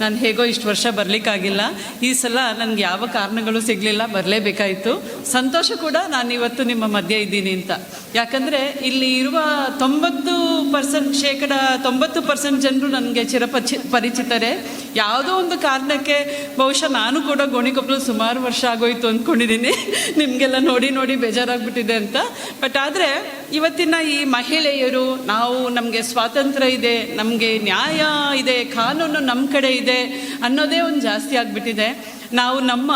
ನಾನು ಹೇಗೋ ಇಷ್ಟು ವರ್ಷ ಬರಲಿಕ್ಕಾಗಿಲ್ಲ. ಈ ಸಲ ನನಗೆ ಯಾವ ಕಾರಣಗಳು ಸಿಗಲಿಲ್ಲ, ಬರಲೇಬೇಕಾಯಿತು. ಸಂತೋಷ ಕೂಡ ನಾನು ಇವತ್ತು ನಿಮ್ಮ ಮಧ್ಯೆ ಇದ್ದೀನಿ ಅಂತ. ಯಾಕಂದರೆ ಇಲ್ಲಿ ಇರುವ ತೊಂಬತ್ತು ಪರ್ಸೆಂಟ್ ಶೇಕಡ ತೊಂಬತ್ತು ಪರ್ಸೆಂಟ್ ಜನರು ನನಗೆ ಚಿರಪಚಿ ಪರಿಚಿತರೇ. ಯಾವುದೋ ಒಂದು ಕಾರಣಕ್ಕೆ ಬಹುಶಃ ನಾನು ಕೂಡ ಗೋಣಿಕೊಪ್ಪಲು ಸುಮಾರು ವರ್ಷ ಆಗೋಯ್ತು ಅಂದ್ಕೊಂಡಿದ್ದೀನಿ ನಿಮಗೆಲ್ಲ ನೋಡಿ ನೋಡಿ ಬೇಜಾರಾಗ್ಬಿಟ್ಟಿದೆ ಅಂತ. ಬಟ್ ಆದರೆ ಇವತ್ತಿನ ಈ ಮಹಿಳೆಯರು, ನಾವು ನಮಗೆ ಸ್ವಾತಂತ್ರ್ಯ ಇದೆ, ನಮಗೆ ನ್ಯಾಯ ಇದೆ, ಕಾನೂನು ನಮ್ಮ ಕಡೆ ಇದೆ ಅನ್ನೋದೇ ಒಂದು ಜಾಸ್ತಿ ಆಗಿಬಿಟ್ಟಿದೆ. ನಾವು ನಮ್ಮ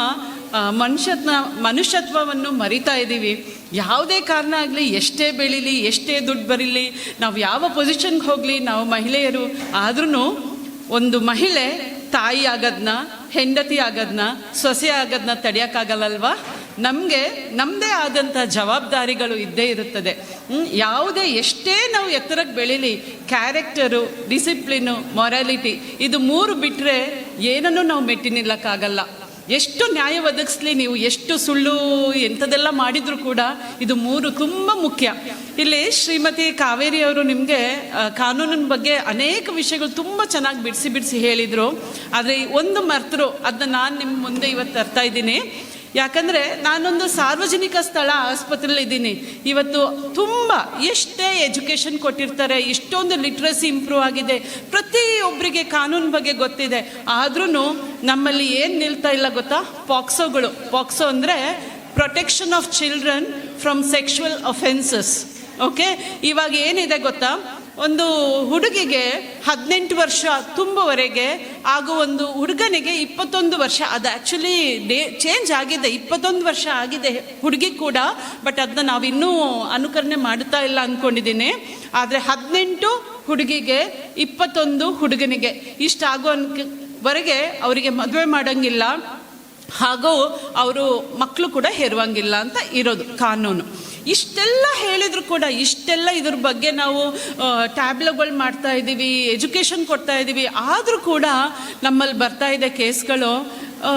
ಮನುಷ್ಯತ್ನ, ಮನುಷ್ಯತ್ವವನ್ನು ಮರಿತಾ ಇದ್ದೀವಿ. ಯಾವುದೇ ಕಾರಣ ಆಗಲಿ, ಎಷ್ಟೇ ಬೆಳೀಲಿ, ಎಷ್ಟೇ ದುಡ್ಡು ಬರೀಲಿ, ನಾವು ಯಾವ ಪೊಸಿಷನ್ಗೆ ಹೋಗಲಿ, ನಾವು ಮಹಿಳೆಯರು ಆದ್ರೂ ಒಂದು ಮಹಿಳೆ ತಾಯಿ ಆಗೋದನ್ನ ಹೆಂಡತಿ ಆಗೋದನ್ನ ಸೊಸೆ ಆಗೋದನ್ನ ತಡೆಯೋಕ್ಕಾಗಲ್ಲಲ್ವಾ ನಮಗೆ ನಮ್ಮದೇ ಆದಂಥ ಜವಾಬ್ದಾರಿಗಳು ಇದ್ದೇ ಇರುತ್ತದೆ? ಯಾವುದೇ ಎಷ್ಟೇ ನಾವು ಎತ್ತರಕ್ಕೆ ಬೆಳೀಲಿ ಕ್ಯಾರೆಕ್ಟರು ಡಿಸಿಪ್ಲಿನು ಮೊರಾಲಿಟಿ ಇದು ಮೂರು ಬಿಟ್ಟರೆ ಏನನ್ನೂ ನಾವು ಮೆಟ್ಟಿ ನಿಲ್ಲಕ್ಕಾಗಲ್ಲ ಎಷ್ಟು ನ್ಯಾಯ ಒದಗಿಸ್ಲಿ ನೀವು, ಎಷ್ಟು ಸುಳ್ಳು ಎಂಥದೆಲ್ಲ ಮಾಡಿದ್ರು ಕೂಡ ಇದು ಮೂರು ತುಂಬ ಮುಖ್ಯ. ಇಲ್ಲಿ ಶ್ರೀಮತಿ ಕಾವೇರಿ ಅವರು ನಿಮಗೆ ಕಾನೂನಿನ ಬಗ್ಗೆ ಅನೇಕ ವಿಷಯಗಳು ತುಂಬ ಚೆನ್ನಾಗಿ ಬಿಡಿಸಿ ಬಿಡಿಸಿ ಹೇಳಿದರು. ಆದರೆ ಒಂದು ಮರ್ತರು, ಅದನ್ನ ನಾನು ನಿಮ್ಮ ಮುಂದೆ ಇವತ್ತು ತರ್ತಾ ಇದ್ದೀನಿ. ಯಾಕಂದರೆ ನಾನೊಂದು ಸಾರ್ವಜನಿಕ ಸ್ಥಳ ಆಸ್ಪತ್ರೆಯಲ್ಲಿದ್ದೀನಿ ಇವತ್ತು ತುಂಬ ಎಷ್ಟೇ ಎಜುಕೇಷನ್ ಕೊಟ್ಟಿರ್ತಾರೆ, ಇಷ್ಟೊಂದು ಲಿಟ್ರಸಿ ಇಂಪ್ರೂವ್ ಆಗಿದೆ. ಪ್ರತಿಯೊಬ್ಬರಿಗೆ ಕಾನೂನು ಬಗ್ಗೆ ಗೊತ್ತಿದೆ. ಆದ್ರೂ ನಮ್ಮಲ್ಲಿ ಏನು ನಿಲ್ತಾ ಇಲ್ಲ ಗೊತ್ತಾ? ಪಾಕ್ಸೋಗಳು. ಪಾಕ್ಸೋ ಅಂದರೆ protection of children from sexual offences. Okay? ಇವಾಗ ಏನಿದೆ ಗೊತ್ತಾ? ಒಂದು ಹುಡುಗಿಗೆ ಹದಿನೆಂಟು ವರ್ಷ ತುಂಬುವರೆಗೆ ಹಾಗೂ ಒಂದು ಹುಡುಗನಿಗೆ ಇಪ್ಪತ್ತೊಂದು ವರ್ಷ. ಅದು ಆ್ಯಕ್ಚುಲಿ ಡೇ ಚೇಂಜ್ ಆಗಿದೆ. ಇಪ್ಪತ್ತೊಂದು ವರ್ಷ ಆಗಿದೆ ಹುಡುಗಿ ಕೂಡ ಬಟ್ ಅದನ್ನ ನಾವಿನ್ನೂ ಅನುಕರಣೆ ಮಾಡ್ತಾ ಇಲ್ಲ ಅಂದ್ಕೊಂಡಿದ್ದೀನಿ ಆದರೆ ಹದಿನೆಂಟು ಹುಡುಗಿಗೆ ಇಪ್ಪತ್ತೊಂದು ಹುಡುಗನಿಗೆ ಇಷ್ಟ ಆಗೋ ವರೆಗೆ ಅವರಿಗೆ ಮದುವೆ ಮಾಡೋಂಗಿಲ್ಲ. ಹಾಗೂ ಅವರು ಮಕ್ಕಳು ಕೂಡ ಹೆರುವಂಗಿಲ್ಲ ಅಂತ ಇರೋದು ಕಾನೂನು. ಇಷ್ಟೆಲ್ಲ ಹೇಳಿದ್ರು ಕೂಡ ಇಷ್ಟೆಲ್ಲ ಇದ್ರ ಬಗ್ಗೆ ನಾವು ಟ್ಯಾಬ್ಲೆಟ್ಗಳು ಮಾಡ್ತಾ ಇದ್ದೀವಿ ಎಜುಕೇಷನ್ ಕೊಡ್ತಾ ಇದ್ದೀವಿ. ಆದರೂ ಕೂಡ ನಮ್ಮಲ್ಲಿ ಬರ್ತಾ ಇದೆ ಕೇಸ್ಗಳು.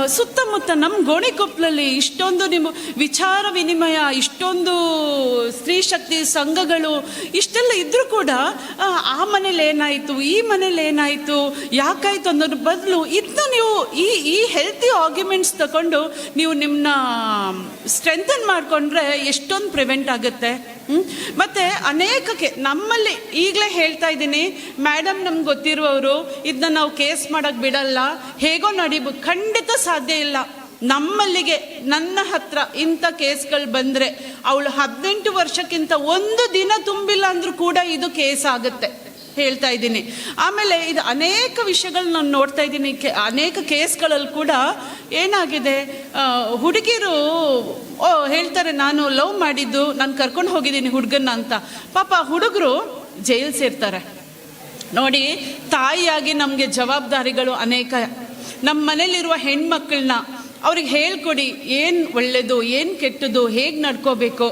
ಸುತ್ತಮುತ್ತ ನಮ್ಮ ಗೋಣಿಕೊಪ್ಪಲಲ್ಲಿ ಇಷ್ಟೊಂದು ನಿಮ್ಮ ವಿಚಾರ ವಿನಿಮಯ ಇಷ್ಟೊಂದು ಸ್ತ್ರೀ ಶಕ್ತಿ ಸಂಘಗಳು ಇಷ್ಟೆಲ್ಲ ಇದ್ದರೂ ಕೂಡ ಆ, ಮನೇಲಿ ಏನಾಯಿತು ಈ ಮನೇಲಿ ಏನಾಯಿತು ಯಾಕಾಯ್ತು ಅನ್ನೋದ್ರ ಬದಲು ಇದನ್ನ ಈ ಈ ಹೆಲ್ತಿ ಆರ್ಗ್ಯುಮೆಂಟ್ಸ್ ತಗೊಂಡು ನೀವು ನಿಮ್ಮನ್ನ ಸ್ಟ್ರೆಂಥನ್ ಮಾಡಿಕೊಂಡ್ರೆ ಎಷ್ಟೊಂದು ಪ್ರಿವೆಂಟ್ ಆಗುತ್ತೆ? ಮತ್ತು ಅನೇಕಕ್ಕೆ ನಮ್ಮಲ್ಲಿ ಈಗಲೇ ಹೇಳ್ತಾ ಇದ್ದೀನಿ ಮೇಡಮ್ ನಮ್ಗೆ ಗೊತ್ತಿರುವವರು ಇದನ್ನ ನಾವು ಕೇಸ್ ಮಾಡೋಕ್ಕೆ ಬಿಡಲ್ಲ, ಹೇಗೋ ನಡಿಬು, ಖಂಡಿತ ಸಾಧ್ಯ ಇಲ್ಲ. ನಮ್ಮಲ್ಲಿಗೆ, ನನ್ನ ಹತ್ರ ಇಂಥ ಕೇಸ್ಗಳು ಬಂದರೆ, ಅವಳು ಹದಿನೆಂಟು ವರ್ಷಕ್ಕಿಂತ ಒಂದು ದಿನ ತುಂಬಿಲ್ಲ ಅಂದರೂ ಕೂಡ ಇದು ಕೇಸ್ ಆಗುತ್ತೆ. ಹೇಳ್ತಾ ಇದ್ದೀನಿ. ಆಮೇಲೆ ಇದು ಅನೇಕ ವಿಷಯಗಳು ನಾನು ನೋಡ್ತಾ ಇದ್ದೀನಿ. ಅನೇಕ ಕೇಸ್ಗಳಲ್ಲಿ ಕೂಡ ಏನಾಗಿದೆ ಹುಡುಗಿರು, ಓ, ಹೇಳ್ತಾರೆ, ನಾನು ಲವ್ ಮಾಡಿದ್ದು, ನಾನು ಕರ್ಕೊಂಡು ಹೋಗಿದ್ದೀನಿ ಹುಡುಗನ ಅಂತ. ಪಾಪ ಹುಡುಗರು ಜೈಲ್ ಸೇರ್ತಾರೆ. ನೋಡಿ, ತಾಯಿಯಾಗಿ ನಮಗೆ ಜವಾಬ್ದಾರಿಗಳು ಅನೇಕ. ನಮ್ಮ ಮನೇಲಿರುವ ಹೆಣ್ಮಕ್ಳನ್ನ ಅವ್ರಿಗೆ ಹೇಳ್ಕೊಡಿ, ಏನು ಒಳ್ಳೆಯದು ಏನು ಕೆಟ್ಟದ್ದು, ಹೇಗೆ ನಡ್ಕೋಬೇಕು.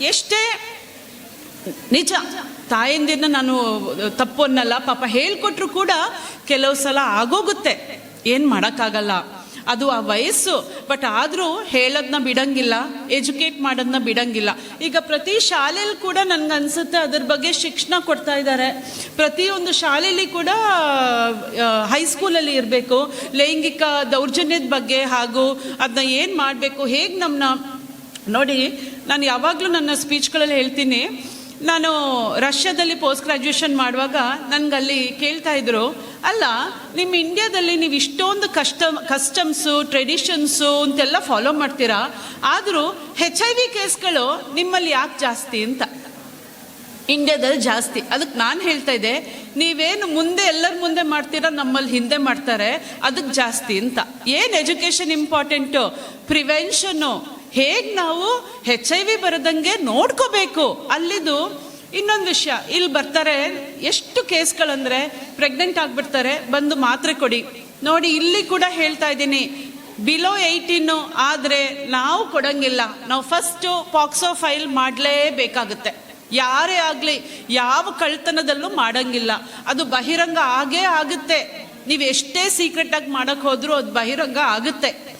ಎಷ್ಟೇ ನಿಜ. ತಾಯಂದಿರನ್ನ ನಾನು ತಪ್ಪು ಅನ್ನಲ್ಲ ಪಾಪ ಹೇಳ್ಕೊಟ್ರು ಕೂಡ ಕೆಲವು ಸಲ ಆಗೋಗುತ್ತೆ. ಏನು ಮಾಡೋಕ್ಕಾಗಲ್ಲ. ಅದು ಆ ವಯಸ್ಸು. ಬಟ್ ಆದರೂ ಹೇಳೋದನ್ನ ಬಿಡಂಗಿಲ್ಲ, ಎಜುಕೇಟ್ ಮಾಡೋದನ್ನ ಬಿಡಂಗಿಲ್ಲ. ಈಗ ಪ್ರತಿ ಶಾಲೆಯಲ್ಲಿ ಕೂಡ ನನ್ಗೆ ಅನ್ಸುತ್ತೆ ಅದ್ರ ಬಗ್ಗೆ ಶಿಕ್ಷಣ ಕೊಡ್ತಾ ಇದ್ದಾರೆ ಪ್ರತಿಯೊಂದು ಶಾಲೆಯಲ್ಲಿ ಕೂಡ ಹೈಸ್ಕೂಲಲ್ಲಿ ಇರಬೇಕು. ಲೈಂಗಿಕ ದೌರ್ಜನ್ಯದ ಬಗ್ಗೆ ಹಾಗೂ ಅದನ್ನ ಏನು ಮಾಡಬೇಕು, ಹೇಗೆ ನಮ್ಮನ್ನ ನೋಡಿ, ನಾನು ಯಾವಾಗಲೂ ನನ್ನ ಸ್ಪೀಚ್ಗಳಲ್ಲಿ ಹೇಳ್ತೀನಿ. ನಾನು ರಷ್ಯಾದಲ್ಲಿ ಪೋಸ್ಟ್ ಗ್ರಾಜುಯೇಷನ್ ಮಾಡುವಾಗ ನನಗಲ್ಲಿ ಕೇಳ್ತಾ ಇದ್ರು, ಅಲ್ಲ ನಿಮ್ಮ ಇಂಡಿಯಾದಲ್ಲಿ ನೀವು ಇಷ್ಟೊಂದು ಕಸ್ಟಮ್ ಕಸ್ಟಮ್ಸು ಟ್ರೆಡಿಷನ್ಸು ಅಂತೆಲ್ಲ ಫಾಲೋ ಮಾಡ್ತೀರಾ? ಆದರೂ ಹೆಚ್ ಐ ವಿ ಕೇಸ್ಗಳು ನಿಮ್ಮಲ್ಲಿ ಯಾಕೆ ಜಾಸ್ತಿ ಅಂತ. ಇಂಡಿಯಾದಲ್ಲಿ ಜಾಸ್ತಿ. ಅದಕ್ಕೆ ನಾನು ಹೇಳ್ತಾ ಇದ್ದೆ, ನೀವೇನು ಮುಂದೆ ಎಲ್ಲರ ಮುಂದೆ ಮಾಡ್ತೀರಾ ನಮ್ಮಲ್ಲಿ ಹಿಂದೆ ಮಾಡ್ತಾರೆ ಅದಕ್ಕೆ ಜಾಸ್ತಿ ಅಂತ. ಏನು ಎಜುಕೇಷನ್ ಇಂಪಾರ್ಟೆಂಟು? ಪ್ರಿವೆನ್ಷನ್ನು. ಹೇಗೆ ನಾವು ಹೆಚ್ ಐ ವಿ ಬರದಂಗೆ ನೋಡ್ಕೋಬೇಕು? ಅಲ್ಲಿದು ಇನ್ನೊಂದು ವಿಷಯ. ಇಲ್ಲಿ ಬರ್ತಾರೆ ಎಷ್ಟು ಕೇಸ್ಗಳಂದ್ರೆ ಪ್ರೆಗ್ನೆಂಟ್ ಆಗಿಬಿಡ್ತಾರೆ, ಬಂದು ಮಾತ್ರೆ ಕೊಡಿ. ನೋಡಿ, ಇಲ್ಲಿ ಕೂಡ ಹೇಳ್ತಾ ಇದ್ದೀನಿ. ಬಿಲೋ ಏಯ್ಟೀನು ಆದರೆ ನಾವು ಕೊಡಂಗಿಲ್ಲ. ನಾವು ಫಸ್ಟು ಪಾಕ್ಸೋ ಫೈಲ್ ಮಾಡಲೇಬೇಕಾಗುತ್ತೆ. ಯಾರೇ ಆಗಲಿ, ಯಾವ ಕಳ್ತನದಲ್ಲೂ ಮಾಡಂಗಿಲ್ಲ. ಅದು ಬಹಿರಂಗ ಆಗೇ ಆಗುತ್ತೆ. ನೀವು ಎಷ್ಟೇ ಸೀಕ್ರೆಟಾಗಿ ಮಾಡಕ್ಕೆ ಹೋದರೂ ಅದು ಬಹಿರಂಗ ಆಗುತ್ತೆ.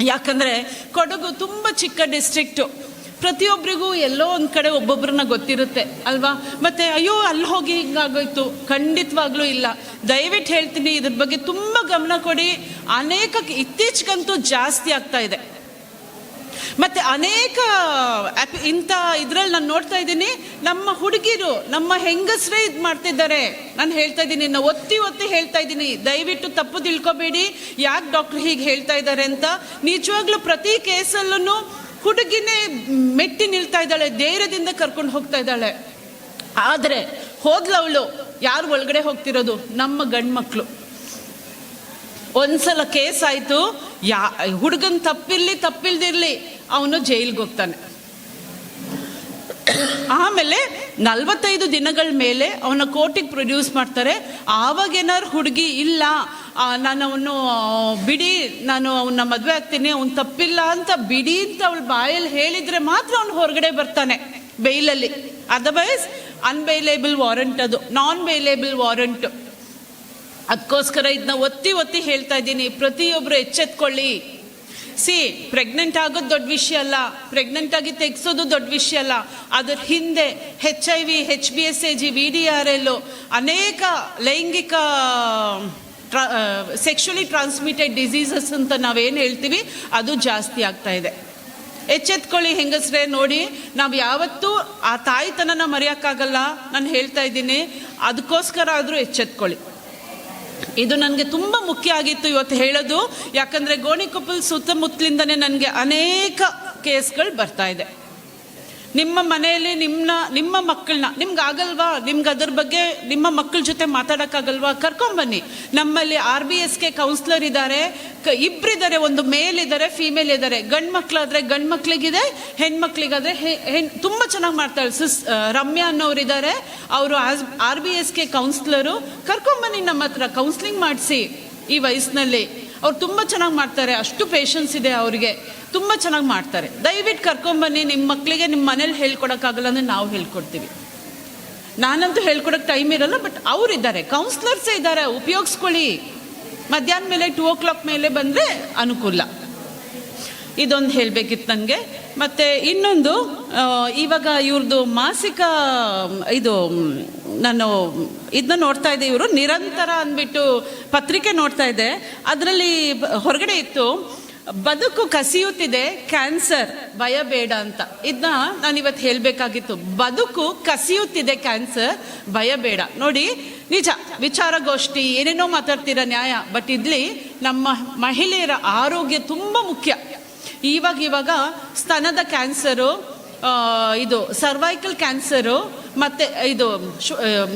ಯಾಕಂದರೆ ಕೊಡಗು ತುಂಬ ಚಿಕ್ಕ ಡಿಸ್ಟ್ರಿಕ್ಟು ಪ್ರತಿಯೊಬ್ಬರಿಗೂ ಎಲ್ಲೋ ಒಂದು ಕಡೆ ಒಬ್ಬೊಬ್ಬರನ್ನ ಗೊತ್ತಿರುತ್ತೆ, ಅಲ್ವಾ? ಮತ್ತೆ ಅಯ್ಯೋ ಅಲ್ಲಿ ಹೋಗಿ ಹಿಂಗಾಗೋಯ್ತು. ಖಂಡಿತವಾಗ್ಲೂ ಇಲ್ಲ. ದಯವಿಟ್ಟು ಹೇಳ್ತೀನಿ, ಇದ್ರ ಬಗ್ಗೆ ತುಂಬ ಗಮನ ಕೊಡಿ. ಅನೇಕ ಇತ್ತೀಚೆಗಂತೂ ಜಾಸ್ತಿ ಆಗ್ತಾ ಇದೆ. ಮತ್ತೆ ಅನೇಕ ಇಂಥ ಇದ್ರಲ್ಲಿ ನಾನು ನೋಡ್ತಾ ಇದ್ದೀನಿ. ನಮ್ಮ ಹುಡುಗಿರು, ನಮ್ಮ ಹೆಂಗಸರೇ ಇದು ಮಾಡ್ತಿದ್ದಾರೆ. ನಾನು ಹೇಳ್ತಾ ಇದ್ದೀನಿ ನಾನು ಒತ್ತಿ ಒತ್ತಿ ಹೇಳ್ತಾ ಇದ್ದೀನಿ. ದಯವಿಟ್ಟು ತಪ್ಪು ತಿಳ್ಕೊಬೇಡಿ. ಯಾಕೆ ಡಾಕ್ಟರ್ ಹೀಗೆ ಹೇಳ್ತಾ ಇದ್ದಾರೆ ಅಂತ? ನಿಜವಾಗ್ಲೂ ಪ್ರತಿ ಕೇಸಲ್ಲೂ ಹುಡುಗಿನೇ ಮೆಟ್ಟಿ ನಿಲ್ತಾ ಇದ್ದಾಳೆ, ಧೈರ್ಯದಿಂದ ಕರ್ಕೊಂಡು ಹೋಗ್ತಾ ಇದ್ದಾಳೆ. ಆದರೆ ಹೋದ್ಲವಳು ಯಾರು ಒಳಗಡೆ ಹೋಗ್ತಿರೋದು? ನಮ್ಮ ಗಂಡ್ಮಕ್ಳು. ಒಂದ್ಸಲ ಕೇಸ್ ಆಯ್ತು, ಯಾ ಹುಡುಗನ್ ತಪ್ಪಿರ್ಲಿ, ತಪ್ಪಿಲ್ದಿರ್ಲಿ ಅವನು ಜೈಲ್ಗೆ ಹೋಗ್ತಾನೆ. ಆಮೇಲೆ ನಲವತ್ತೈದು ದಿನಗಳ ಮೇಲೆ ಅವನ ಕೋರ್ಟಿಗೆ ಪ್ರೊಡ್ಯೂಸ್ ಮಾಡ್ತಾರೆ. ಆವಾಗ ಏನಾರು ಹುಡುಗಿ, ಇಲ್ಲ ನಾನು ಅವನು ಬಿಡಿ, ನಾನು ಅವನ್ನ ಮದುವೆ ಆಗ್ತೀನಿ, ಅವ್ನು ತಪ್ಪಿಲ್ಲ ಅಂತ ಬಿಡಿ ಅಂತ ಅವಳು ಬಾಯಲ್ಲಿ ಹೇಳಿದ್ರೆ ಮಾತ್ರ ಅವ್ನು ಹೊರಗಡೆ ಬರ್ತಾನೆ ಬೈಲಲ್ಲಿ. ಅದರ್ವೈಸ್ ಅನ್ಬೈಲೇಬಲ್ ವಾರಂಟ್ ಅದು ನಾನ್ ಬೈಲೇಬಲ್ ವಾರಂಟ್ ಅದಕ್ಕೋಸ್ಕರ ಇದನ್ನ ಒತ್ತಿ ಒತ್ತಿ ಹೇಳ್ತಾ ಇದ್ದೀನಿ ಪ್ರತಿಯೊಬ್ಬರು ಎಚ್ಚೆತ್ಕೊಳ್ಳಿ. ಸಿ ಪ್ರೆಗ್ನೆಂಟ್ ಆಗೋದು ದೊಡ್ಡ ವಿಷಯ ಅಲ್ಲ. ಪ್ರೆಗ್ನೆಂಟ್ ಆಗಿ ತೆಗ್ಸೋದು ದೊಡ್ಡ ವಿಷಯ ಅಲ್ಲ. ಅದ್ರ ಹಿಂದೆ H I V H B S A G V D R L ಅನೇಕ ಲೈಂಗಿಕ ಸೆಕ್ಷುಲಿ ಟ್ರಾನ್ಸ್ಮಿಟೆಡ್ ಡಿಸೀಸಸ್ ಅಂತ ನಾವೇನು ಹೇಳ್ತೀವಿ, ಅದು ಜಾಸ್ತಿ ಆಗ್ತಾ ಇದೆ. ಎಚ್ಚೆತ್ಕೊಳ್ಳಿ ಹೆಂಗಸ್ರೆ, ನೋಡಿ, ನಾವು ಯಾವತ್ತೂ ಆ ತಾಯಿತನನ ಮರೆಯೋಕ್ಕಾಗಲ್ಲ. ನಾನು ಹೇಳ್ತಾ ಇದ್ದೀನಿ ಅದಕ್ಕೋಸ್ಕರ ಆದರೂ ಎಚ್ಚೆತ್ಕೊಳ್ಳಿ. ಇದು ನನಗೆ ತುಂಬ ಮುಖ್ಯ ಆಗಿತ್ತು ಇವತ್ತು ಹೇಳೋದು. ಯಾಕಂದರೆ ಗೋಣಿಕೊಪ್ಪಲ್ ಸುತ್ತಮುತ್ತಲಿಂದನೇ ನನಗೆ ಅನೇಕ ಕೇಸ್ಗಳು ಬರ್ತಾ ಇದೆ. ನಿಮ್ಮ ಮನೆಯಲ್ಲಿ ನಿಮ್ಮನ್ನ ನಿಮ್ಮ ಮಕ್ಕಳನ್ನ ನಿಮ್ಗೆ ಆಗಲ್ವಾ ನಿಮ್ಗೆ ಅದ್ರ ಬಗ್ಗೆ ನಿಮ್ಮ ಮಕ್ಕಳ ಜೊತೆ ಮಾತಾಡೋಕ್ಕಾಗಲ್ವಾ? ಕರ್ಕೊಂಬನ್ನಿ ನಮ್ಮಲ್ಲಿ ಆರ್ ಬಿ ಎಸ್ಗೆ ಕೌನ್ಸ್ಲರ್ ಇದ್ದಾರೆ. ಕ ಇಬ್ಬರಿದ್ದಾರೆ ಒಂದು ಮೇಲ್ ಇದ್ದಾರೆ ಫೀಮೇಲ್ ಇದ್ದಾರೆ. ಗಂಡು ಮಕ್ಕಳಾದರೆ ಗಂಡು ಮಕ್ಕಳಿಗಿದೆ ಹೆ, ಹೆಣ್, ತುಂಬ ಚೆನ್ನಾಗಿ ಮಾಡ್ತಾಳೆ ಸಿಸ್ ರಮ್ಯಾ ಅನ್ನೋರು ಇದ್ದಾರೆ ಅವರು ಆರ್ ಬಿ ಎಸ್ಗೆ ಕೌನ್ಸ್ಲರು ಕರ್ಕೊಂಬನ್ನಿ ನಮ್ಮ ಹತ್ರ ಕೌನ್ಸ್ಲಿಂಗ್ ಮಾಡಿಸಿ ಈ ವಯಸ್ಸಿನಲ್ಲಿ. ಅವ್ರು ತುಂಬ ಚೆನ್ನಾಗಿ ಮಾಡ್ತಾರೆ. ಅಷ್ಟು ಪೇಷನ್ಸ್ ಇದೆ ಅವರಿಗೆ. ತುಂಬ ಚೆನ್ನಾಗಿ ಮಾಡ್ತಾರೆ. ದಯವಿಟ್ಟು ಕರ್ಕೊಂಬನ್ನಿ ನಿಮ್ಮ ಮಕ್ಕಳಿಗೆ ನಿಮ್ಮ ಮನೇಲಿ ಹೇಳ್ಕೊಡೋಕ್ಕಾಗಲ್ಲ ಅಂದರೆ ನಾವು ಹೇಳ್ಕೊಡ್ತೀವಿ. ನಾನಂತೂ ಹೇಳ್ಕೊಡೋಕೆ ಟೈಮ್ ಇರಲ್ಲ ಬಟ್ ಅವರಿದ್ದಾರೆ ಕೌನ್ಸ್ಲರ್ಸೇ ಇದ್ದಾರೆ. ಉಪಯೋಗಿಸ್ಕೊಳ್ಳಿ. ಮಧ್ಯಾಹ್ನ ಮೇಲೆ ಟು ಓ ಕ್ಲಾಕ್ ಮೇಲೆ ಬಂದರೆ ಅನುಕೂಲ. ಇದೊಂದು ಹೇಳಬೇಕಿತ್ತು ನನಗೆ ಮತ್ತು ಇನ್ನೊಂದು ಇವಾಗ ಇವ್ರದ್ದು ಮಾಸಿಕ, ಇದು, ನಾನು ಇದನ್ನ ನೋಡ್ತಾ ಇದ್ದೆ. ಇವರು ನಿರಂತರ ಅಂದ್ಬಿಟ್ಟು ಪತ್ರಿಕೆ ನೋಡ್ತಾ ಇದ್ದೆ. ಅದರಲ್ಲಿ ಹೊರಗಡೆ ಇತ್ತು, ಬದುಕು ಕಸಿಯುತ್ತಿದೆ, ಕ್ಯಾನ್ಸರ್, ಭಯ ಬೇಡ ಅಂತ. ಇದನ್ನ ನಾನು ಇವತ್ತು ಹೇಳಬೇಕಾಗಿತ್ತು. ಬದುಕು ಕಸಿಯುತ್ತಿದೆ, ಕ್ಯಾನ್ಸರ್, ಭಯ ಬೇಡ. ನೋಡಿ, ನಿಜ, ವಿಚಾರಗೋಷ್ಠಿ, ಏನೇನೋ ಮಾತಾಡ್ತೀರ ನ್ಯಾಯ, ಬಟ್ ಇಲ್ಲಿ ನಮ್ಮ ಮಹಿಳೆಯರ ಆರೋಗ್ಯ ತುಂಬ ಮುಖ್ಯ. ಇವಾಗ ಇವಾಗ ಸ್ತನದ ಕ್ಯಾನ್ಸರು ಇದು ಸರ್ವೈಕಲ್ ಕ್ಯಾನ್ಸರು ಮತ್ತು ಇದು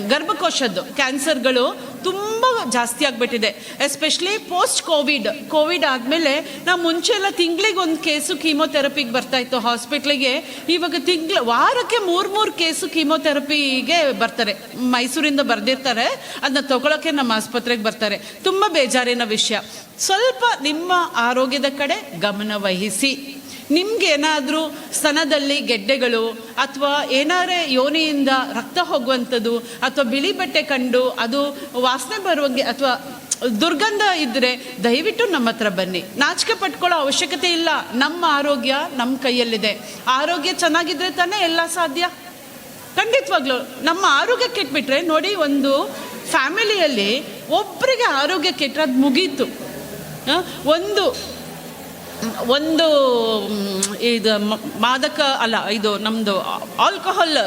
ಗರ್ಭಕೋಶದ್ದು ಕ್ಯಾನ್ಸರ್ಗಳು ತುಂಬ ಜಾಸ್ತಿ ಆಗಿಬಿಟ್ಟಿದೆ. ಎಸ್ಪೆಷಲಿ ಪೋಸ್ಟ್ ಕೋವಿಡ್ ಕೋವಿಡ್ ಆದಮೇಲೆ ನಾವು ಮುಂಚೆ ಎಲ್ಲ ತಿಂಗಳಿಗೆ ಒಂದು ಕೇಸು ಕೀಮೋಥೆರಪಿಗೆ ಬರ್ತಾಯಿತ್ತು ಹಾಸ್ಪಿಟ್ಲಿಗೆ ಇವಾಗ ತಿಂಗ್ಳ, ವಾರಕ್ಕೆ ಮೂರು ಮೂರು ಕೇಸು ಕೀಮೋಥೆರಪಿಗೆ ಬರ್ತಾರೆ. ಮೈಸೂರಿಂದ ಬರೆದಿರ್ತಾರೆ. ಅದನ್ನ ತೊಗೊಳಕ್ಕೆ ನಮ್ಮ ಆಸ್ಪತ್ರೆಗೆ ಬರ್ತಾರೆ. ತುಂಬ ಬೇಜಾರಿನ ವಿಷಯ. ಸ್ವಲ್ಪ ನಿಮ್ಮ ಆರೋಗ್ಯದ ಕಡೆ ಗಮನ ವಹಿಸಿ. ನಿಮ್ಗೆ ಏನಾದರೂ ಸ್ತನದಲ್ಲಿ ಗೆಡ್ಡೆಗಳು ಅಥವಾ ಏನಾರೇ ಯೋನಿಯಿಂದ ರಕ್ತ ಹೋಗುವಂಥದ್ದು ಅಥವಾ ಬಿಳಿ ಬಟ್ಟೆ ಕಂಡು ಅದು ವಾಸನೆ ಬರುವಂಗೆ ಅಥವಾ ದುರ್ಗಂಧ ಇದ್ದರೆ ದಯವಿಟ್ಟು ನಮ್ಮ ಹತ್ರ ಬನ್ನಿ. ನಾಚಿಕೆ ಪಟ್ಕೊಳ್ಳೋ ಅವಶ್ಯಕತೆ ಇಲ್ಲ. ನಮ್ಮ ಆರೋಗ್ಯ ನಮ್ಮ ಕೈಯಲ್ಲಿದೆ. ಆರೋಗ್ಯ ಚೆನ್ನಾಗಿದ್ರೆ ತಾನೇ ಎಲ್ಲ ಸಾಧ್ಯ? ಖಂಡಿತವಾಗ್ಲೂ ನಮ್ಮ ಆರೋಗ್ಯ ಕೆಟ್ಬಿಟ್ರೆ ನೋಡಿ ಒಂದು ಫ್ಯಾಮಿಲಿಯಲ್ಲಿ ಒಬ್ಬರಿಗೆ ಆರೋಗ್ಯ ಕೆಟ್ಟರೆ ಅದು ಮುಗೀತು ಒಂದು ಒಂದು ಇದು ಮಾದಕ ಅಲ್ಲ, ಇದು ನಮ್ಮದು ಆಲ್ಕೋಹಾಲ್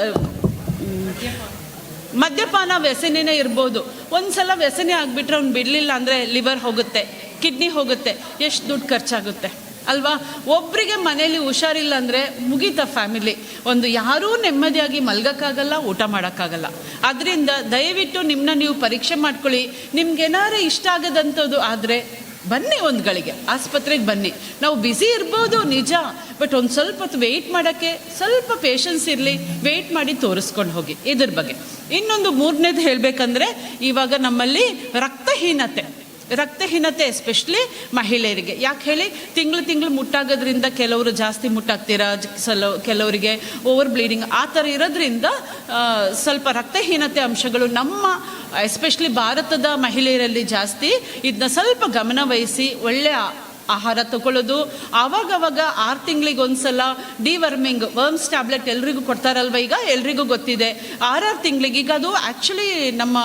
ಮದ್ಯಪಾನ ವ್ಯಸನಿನೇ ಇರ್ಬೋದು. ಒಂದ್ಸಲ ವ್ಯಸನೆ ಆಗಿಬಿಟ್ರೆ ಅವ್ನು ಬಿಡಲಿಲ್ಲ ಅಂದರೆ ಲಿವರ್ ಹೋಗುತ್ತೆ ಕಿಡ್ನಿ ಹೋಗುತ್ತೆ, ಎಷ್ಟು ದುಡ್ಡು ಖರ್ಚಾಗುತ್ತೆ, ಅಲ್ವಾ? ಒಬ್ಬರಿಗೆ ಮನೇಲಿ ಹುಷಾರಿಲ್ಲ ಅಂದರೆ ಮುಗೀತ ಫ್ಯಾಮಿಲಿ ಒಂದು ಯಾರೂ ನೆಮ್ಮದಿಯಾಗಿ ಮಲ್ಗೋಕ್ಕಾಗಲ್ಲ, ಊಟ ಮಾಡೋಕ್ಕಾಗಲ್ಲ. ಅದರಿಂದ ದಯವಿಟ್ಟು ನಿಮ್ಮನ್ನ ನೀವು ಪರೀಕ್ಷೆ ಮಾಡ್ಕೊಳ್ಳಿ. ನಿಮ್ಗೇನಾರು ಇಷ್ಟ ಆಗದಂಥದ್ದು ಆದರೆ ಬನ್ನಿ ಒಂದು ಗಳಿಗೆ ಆಸ್ಪತ್ರೆಗೆ ಬನ್ನಿ. ನಾವು ಬ್ಯುಸಿ ಇರ್ಬೋದು, ನಿಜ. ಬಟ್ ಒಂದು ಸ್ವಲ್ಪ ಹೊತ್ತು ವೆಯ್ಟ್ ಮಾಡೋಕ್ಕೆ, ಸ್ವಲ್ಪ ಪೇಷನ್ಸ್ ಇರಲಿ ವೆಯ್ಟ್ ಮಾಡಿ ತೋರಿಸ್ಕೊಂಡು ಹೋಗಿ, ಇದ್ರ ಬಗ್ಗೆ. ಇನ್ನೊಂದು ಮೂರನೇದು ಹೇಳಬೇಕಂದ್ರೆ, ಇವಾಗ ನಮ್ಮಲ್ಲಿ ರಕ್ತಹೀನತೆ. ರಕ್ತಹೀನತೆ ಎಸ್ಪೆಷಲಿ ಮಹಿಳೆಯರಿಗೆ. ಯಾಕೆ ಹೇಳಿ? ತಿಂಗಳು ತಿಂಗಳು ಮುಟ್ಟಾಗೋದ್ರಿಂದ ಕೆಲವರು ಜಾಸ್ತಿ ಮುಟ್ಟಾಗ್ತೀರಾ? ಸಲ, ಕೆಲವರಿಗೆ ಓವರ್ ಬ್ಲೀಡಿಂಗ್ ಆ ಥರ ಇರೋದ್ರಿಂದ ಸ್ವಲ್ಪ ರಕ್ತಹೀನತೆ ಅಂಶಗಳು ನಮ್ಮ ಎಸ್ಪೆಷಲಿ ಭಾರತದ ಮಹಿಳೆಯರಲ್ಲಿ ಜಾಸ್ತಿ. ಇದನ್ನ ಸ್ವಲ್ಪ ಗಮನವಹಿಸಿ ಒಳ್ಳೆಯ ಆಹಾರ ತಗೊಳ್ಳೋದು. ಆವಾಗವಾಗ ಆರು ತಿಂಗಳಿಗೆ ಒಂದ್ಸಲ ಡಿವರ್ಮಿಂಗ್ ವರ್ಮ್ಸ್ ಟ್ಯಾಬ್ಲೆಟ್ ಎಲ್ರಿಗೂ ಕೊಡ್ತಾರಲ್ವ ಈಗ? ಎಲ್ರಿಗೂ ಗೊತ್ತಿದೆ. ಆರಾರು ತಿಂಗಳಿಗೆ ಈಗ ಅದು ಆ್ಯಕ್ಚುಲಿ ನಮ್ಮ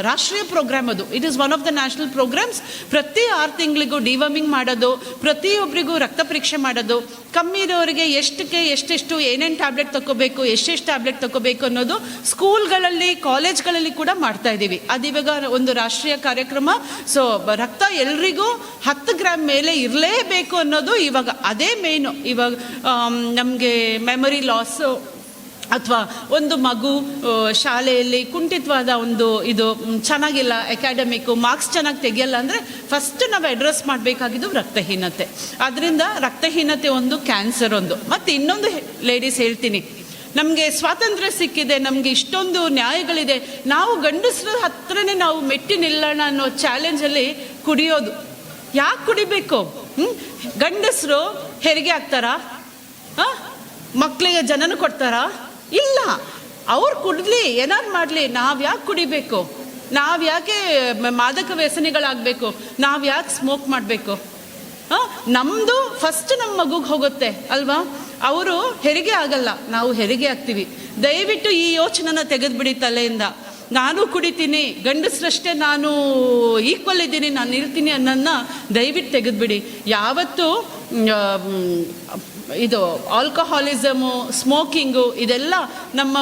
ರಾಷ್ಟ್ರೀಯ ಪ್ರೋಗ್ರಾಮ್ ಅದು. It is one of the national programs ಪ್ರತಿ ಆರು ತಿಂಗಳಿಗೂ ಡಿವರ್ಮಿಂಗ್ ಮಾಡೋದು ಪ್ರತಿಯೊಬ್ಬರಿಗೂ ರಕ್ತ ಪರೀಕ್ಷೆ ಮಾಡೋದು. ಕಮ್ಮಿ ಇರೋರಿಗೆ ಎಷ್ಟಕ್ಕೆ ಎಷ್ಟೆಷ್ಟು ಏನೇನು ಟ್ಯಾಬ್ಲೆಟ್ ತಗೋಬೇಕು ಎಷ್ಟೆಷ್ಟು ಟ್ಯಾಬ್ಲೆಟ್ ತಗೋಬೇಕು ಅನ್ನೋದು ಸ್ಕೂಲ್ಗಳಲ್ಲಿ, ಕಾಲೇಜ್ಗಳಲ್ಲಿ ಕೂಡ ಮಾಡ್ತಾ ಇದ್ದೀವಿ ಅದಿವಾಗ ಒಂದು ರಾಷ್ಟ್ರೀಯ ಕಾರ್ಯಕ್ರಮ. ಸೊ ರಕ್ತ ಎಲ್ರಿಗೂ ಹತ್ತು ಗ್ರಾಮ್ ಮೇಲೆ ಇರಲೇಬೇಕು ಅನ್ನೋದು ಇವಾಗ ಅದೇ ಮೇಯ್ನು ಇವಾಗ ನಮಗೆ ಮೆಮೊರಿ ಲಾಸು ಅಥವಾ ಒಂದು ಮಗು ಶಾಲೆಯಲ್ಲಿ ಕುಂಠಿತವಾದ ಒಂದು ಇದು ಚೆನ್ನಾಗಿಲ್ಲ ಅಕಾಡೆಮಿಕ್ಕು ಮಾರ್ಕ್ಸ್ ಚೆನ್ನಾಗಿ ತೆಗಿಯಲ್ಲ ಅಂದರೆ ಫಸ್ಟ್ ನಾವು ಅಡ್ರೆಸ್ ಮಾಡಬೇಕಾಗಿದ್ದು ರಕ್ತಹೀನತೆ. ಅದರಿಂದ ರಕ್ತಹೀನತೆ ಒಂದು ಕ್ಯಾನ್ಸರ್ ಒಂದು. ಮತ್ತು ಇನ್ನೊಂದು ಲೇಡೀಸ್ ಹೇಳ್ತೀನಿ. ನಮಗೆ ಸ್ವಾತಂತ್ರ್ಯ ಸಿಕ್ಕಿದೆ, ನಮಗೆ ಇಷ್ಟೊಂದು ನ್ಯಾಯಗಳಿದೆ. ನಾವು ಗಂಡಸರ ಹತ್ರನೇ ನಾವು ಮೆಟ್ಟಿ ನಿಲ್ಲೋಣ ಅನ್ನೋ ಚಾಲೆಂಜಲ್ಲಿ ಕುಡಿಯೋದು. ಯಾಕೆ ಕುಡಿಬೇಕು? ಹ್ಞೂ ಗಂಡಸರು ಹೆರಿಗೆ ಆಗ್ತಾರಾ ಹಾಂ? ಮಕ್ಕಳಿಗೆ ಜನನ ಕೊಡ್ತಾರಾ? ಇಲ್ಲ. ಅವ್ರು ಕುಡ್ಲಿ, ಏನಾರು ಮಾಡಲಿ, ನಾವು ಯಾಕೆ ಕುಡಿಬೇಕು? ನಾವು ಯಾಕೆ ಮಾದಕ ವ್ಯಸನಿಗಳಾಗಬೇಕು? ನಾವು ಯಾಕೆ ಸ್ಮೋಕ್ ಮಾಡಬೇಕು? ಹಾಂ? ನಮ್ಮದು ಫಸ್ಟ್ ನಮ್ಮ ಮಗುಗೆ ಹೋಗುತ್ತೆ, ಅಲ್ವಾ? ಅವರು ಹೆರಿಗೆ ಆಗಲ್ಲ. ನಾವು ಹೆರಿಗೆ ಆಗ್ತೀವಿ. ದಯವಿಟ್ಟು ಈ ಯೋಚನೆನ ತೆಗೆದುಬಿಡಿ ತಲೆಯಿಂದ. ನಾನು ಕುಡಿತೀನಿ, ಗಂಡಸ್ರಷ್ಟೇ ನಾನು ಈಕ್ವಲ್ ಇದ್ದೀನಿ, ನಾನು ಇರ್ತೀನಿ ಅನ್ನೋದನ್ನ ದಯವಿಟ್ಟು ತೆಗೆದುಬಿಡಿ. ಯಾವತ್ತೂ ಇದು ಆಲ್ಕೋಹಾಲಿಸಮು ಸ್ಮೋಕಿಂಗು ಇದೆಲ್ಲ ನಮ್ಮ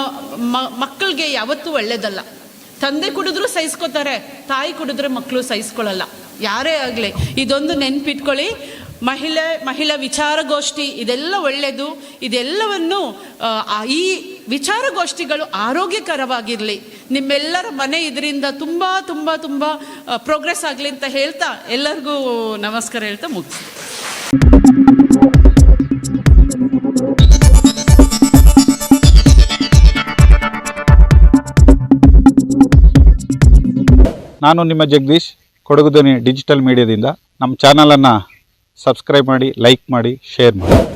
ಮಕ್ಕಳಿಗೆ ಯಾವತ್ತೂ ಒಳ್ಳೇದಲ್ಲ. ತಂದೆ ಕುಡಿದ್ರು ಸಹಿಸ್ಕೋತಾರೆ, ತಾಯಿ ಕುಡಿದ್ರೆ ಮಕ್ಕಳು ಸಹಿಸ್ಕೊಳ್ಳಲ್ಲ ಯಾರೇ ಆಗಲಿ, ಇದೊಂದು ನೆನ್ಪಿಟ್ಕೊಳ್ಳಿ. ಮಹಿಳೆ, ಮಹಿಳಾ ವಿಚಾರಗೋಷ್ಠಿ, ಇದೆಲ್ಲ ಒಳ್ಳೆಯದು ಇದೆಲ್ಲವನ್ನು ಈ ವಿಚಾರಗೋಷ್ಠಿಗಳು ಆರೋಗ್ಯಕರವಾಗಿರಲಿ. ನಿಮ್ಮೆಲ್ಲರ ಮನೆ ಇದರಿಂದ ತುಂಬ ತುಂಬ ತುಂಬ ಪ್ರೋಗ್ರೆಸ್ ಆಗಲಿ ಅಂತ ಹೇಳ್ತಾ ಎಲ್ಲರಿಗೂ ನಮಸ್ಕಾರ ಹೇಳ್ತಾ ಮುಗಿಸ್ತೀನಿ ನಾನು ನಿಮ್ಮ ಜಗದೀಶ್ ಕೊಡಗುದನಿ ಡಿಜಿಟಲ್ ಮೀಡಿಯಾದಿಂದ ನಮ್ಮ ಚಾನಲನ್ನು ಸಬ್ಸ್ಕ್ರೈಬ್ ಮಾಡಿ ಲೈಕ್ ಮಾಡಿ ಶೇರ್ ಮಾಡಿ.